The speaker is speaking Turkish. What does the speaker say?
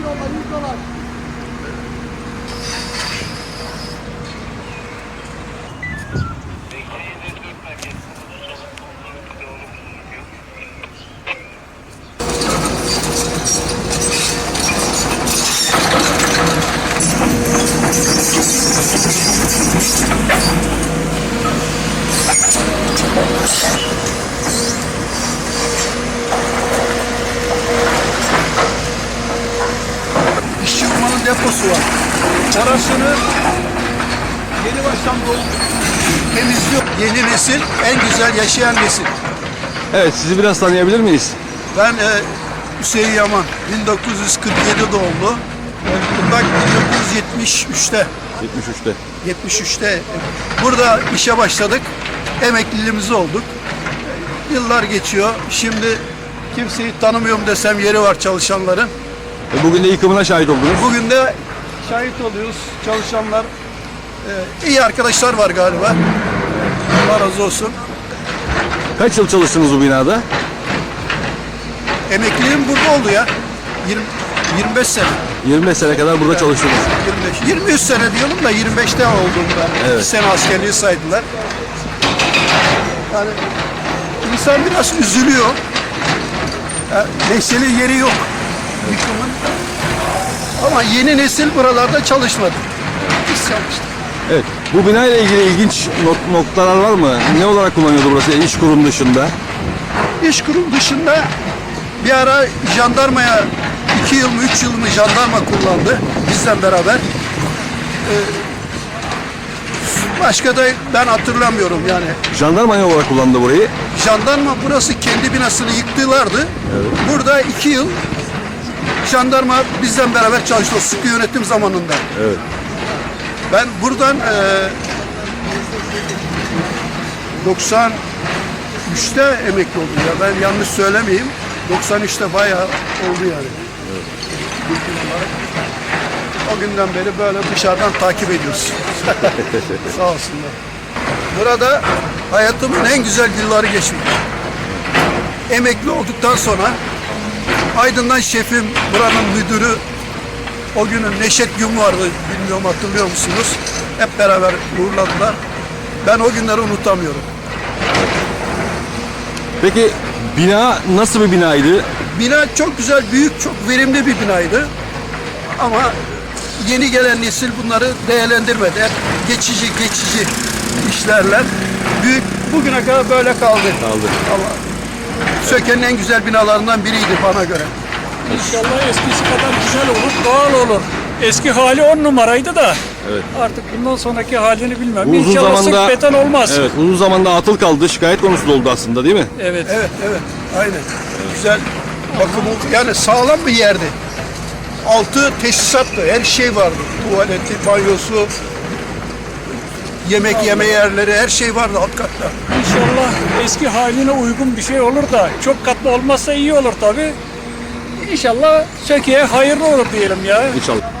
dolar yolla 100 dolar. İşçi Urman'ın deposu var. Orasını yeni baştan temizliyor. Yeni nesil, en güzel yaşayan nesil. Evet sizi biraz tanıyabilir miyiz? Ben e, Hüseyin Yaman, 1947 doğumlu. Bak 1973'te, 73'te. 73'te burada işe başladık. Emekliliğimiz olduk. Yıllar geçiyor. Şimdi kimseyi tanımıyorum desem yeri var çalışanların. E, bugün de yıkımına şahit oldunuz. Bugün de şahit oluyoruz. Çalışanlar e, iyi arkadaşlar var galiba. Allah razı olsun. Kaç yıl çalıştınız bu binada? Emekliliğim burada oldu ya. 20, 25 sene. 25 sene kadar burada çalıştınız. 25, 23 sene diyorum da 25'te oldum ben. Evet. 2 sene askerliği saydılar. Yani insan biraz üzülüyor. Ya, neslin yeri yok. Ama yeni nesil buralarda çalışmadı. Biz çalıştık. Evet. Bu bina ile ilgili ilginç not- noktalar var mı? Ne olarak kullanıyordu burası iş kurum dışında? İş kurum dışında bir ara jandarmaya iki yıl mı üç yıl mı jandarma kullandı bizden beraber. Ee, başka da ben hatırlamıyorum yani. Jandarma ne olarak kullandı burayı? Jandarma burası kendi binasını yıktılardı. Burada iki yıl jandarma bizden beraber çalıştı sıkı yönetim zamanında. Evet. Ben buradan eee 93'te emekli oldum ya. Ben yanlış söylemeyeyim. 93'te bayağı oldu yani. Olarak. O günden beri böyle dışarıdan takip ediyoruz. Sağ olsunlar. Burada hayatımın en güzel yılları geçmiş. Emekli olduktan sonra Aydın'dan şefim, buranın müdürü, o günün Neşet Gün vardı, bilmiyorum hatırlıyor musunuz? Hep beraber uğurladılar. Ben o günleri unutamıyorum. Peki bina nasıl bir binaydı? Bina çok güzel, büyük, çok verimli bir binaydı. Ama yeni gelen nesil bunları değerlendirmedi. Hep geçici geçici işlerler. Büyük, bugüne kadar böyle kaldı. Kaldı. Allah. Söke'nin en güzel binalarından biriydi bana göre. İnşallah eskisi kadar güzel olur, doğal olur. Eski hali on numaraydı da. Evet. Artık bundan sonraki halini bilmem. Bu uzun İnşallah zamanda sık beton olmaz. Evet, uzun zamanda atıl kaldı. Şikayet konusu da oldu aslında değil mi? Evet. Evet, evet. Aynen. Güzel bakımı yani sağlam bir yerdi. Altı tesisattı. Her şey vardı. Tuvaleti, banyosu, yemek yeme yerleri her şey vardı alt katta. İnşallah eski haline uygun bir şey olur da çok katlı olmazsa iyi olur tabi. İnşallah Söke'ye hayırlı olur diyelim ya. İnşallah.